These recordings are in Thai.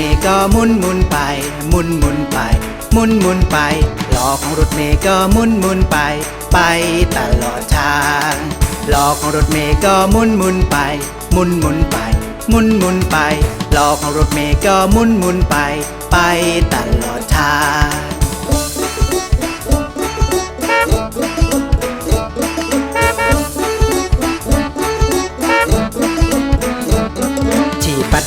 เมย์ก็มุนมุนไป มุนมุนไป มุนมุนไปล้อของรถเมย์ก็มุนมุนไป ไปตลอดทางล้อของรถเมย์ก็มุนมุนไป มุนมุนไป มุนมุนไปล้อของรถเมย์ก็มุนมุนไป ไปตลอดทาง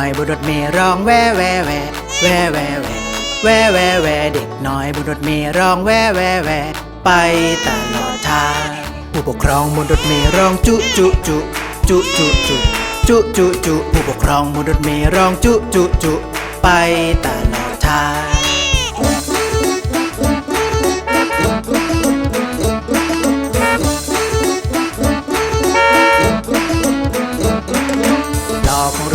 อยบุรถเมร้องแว่แว่แว่แว่แว่แว่แว่แว่แวเด็กน้อยบุรถเมร้องแว่แว่แว่ไปตลอดทางผู้ปกครองบุรถเมร้องจุจุจุจุจุจุจุจุจุผู้ปกครองบุรถเมร้องจุจุจุไปตลอดทาง